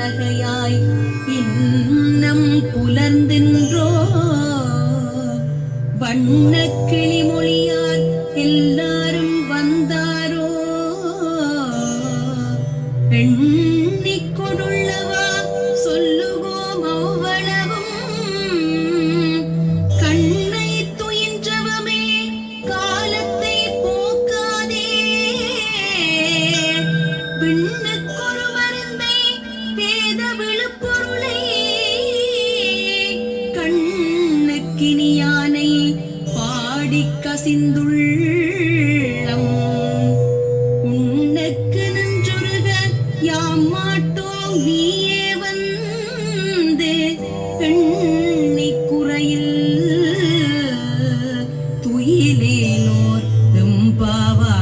நகையாய் இன்னம் புலர்ந்தின்றோ? வண்ண கிளிமொழியார் எல்லாரும் வந்தாரோ? எண்ணிக் கொடுள்ளவா? சொல்லுவோம் அவ்வளவும். கண்ணை துயின்றவமே காலத்தை போக்காதே. விண்ணுக்கொரு வேத விழுப்பொருளை. கண்ணுக்கினியானை பாடிக் கசிந்துள்ளம். உன்னுக்கு நின்றுருக யாம் மாட்டோம் நீயே வந்து எண்ணிக் குறையில் துயிலேனோர் எம்பாவா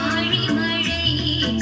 ஆழிமழை கண்ணா ஒன்று நீ கை